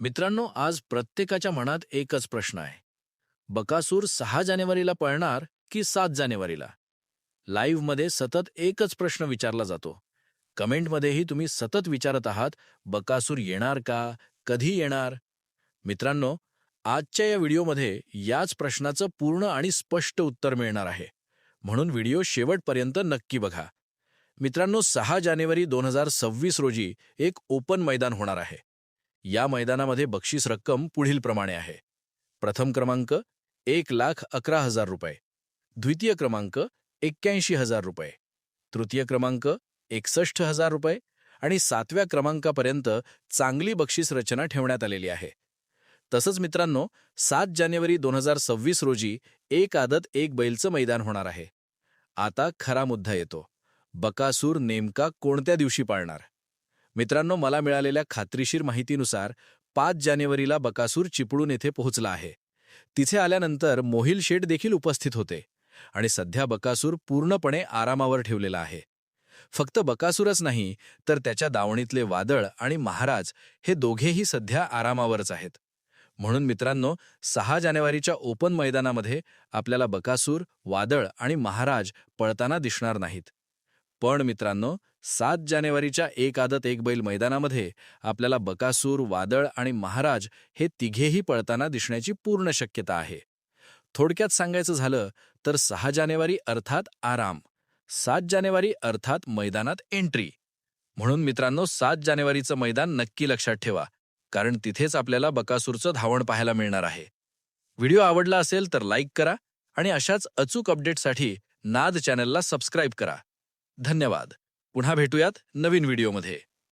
मित्रांनो आज प्रत्येकाच्या मनात एकच प्रश्न आहे. बकासूर सहा जानेवारीला पळणार की सात जानेवारीला? लाईव्हमध्ये सतत एकच प्रश्न विचारला जातो. कमेंटमध्येही तुम्ही सतत विचारत आहात बकासूर येणार का? कधी येणार? मित्रांनो आजच्या या व्हिडिओमध्ये याच प्रश्नाचं पूर्ण आणि स्पष्ट उत्तर मिळणार आहे. म्हणून व्हिडिओ शेवटपर्यंत नक्की बघा. मित्रांनो सहा जानेवारी दोन हजार सव्वीस रोजी एक ओपन मैदान होणार आहे. या मैदानामध्ये बक्षीस रक्कम पुढीलप्रमाणे आहे. प्रथम क्रमांक एक लाख अकरा हजार रुपये. द्वितीय क्रमांक एक्क्याऐंशी हजार रुपये. तृतीय क्रमांक एकसष्ट हजार रुपये आणि सातव्या क्रमांकापर्यंत चांगली बक्षीस रचना ठेवण्यात आलेली आहे. तसंच मित्रांनो सात जानेवारी दोन हजार सव्वीस रोजी एक आदत एक बैलचं मैदान होणार आहे. आता खरा मुद्दा येतो. बकासूर नेमका कोणत्या दिवशी पाळणार? मित्रांनो मला मिळालेल्या खात्रीशीर माहितीनुसार पाच जानेवारीला बकासूर चिपळूण येथे पोहोचला आहे. तिथे आल्यानंतर मोहिल शेठ देखील उपस्थित होते आणि सध्या बकासूर पूर्णपणे आरामावर ठेवलेला आहे. फक्त बकासूरच नाही तर त्याच्या दावणीतले वादळ आणि महाराज हे दोघेही सध्या आरामावरच आहेत. म्हणून मित्रांनो सहा जानेवारीच्या ओपन मैदानामध्ये आपल्याला बकासूर वादळ आणि महाराज पळताना दिसणार नाहीत. पण मित्रांनो सात जानेवारीच्या एक आदत एक बैल मैदानामध्ये आपल्याला बकासूर वादळ आणि महाराज हे तिघेही पळताना दिसण्याची पूर्ण शक्यता आहे. थोडक्यात सांगायचं झालं तर सहा जानेवारी अर्थात आराम सात जानेवारी अर्थात मैदानात एंट्री. म्हणून मित्रांनो सात जानेवारीचं मैदान नक्की लक्षात ठेवा कारण तिथेच आपल्याला बकासूरचं धावण पाहायला मिळणार आहे. व्हिडिओ आवडला असेल तर लाईक करा आणि अशाच अचूक अपडेटसाठी नाद चॅनलला सबस्क्राईब करा. धन्यवाद. पुन्हा भेटूयात नवीन व्हिडिओमध्ये.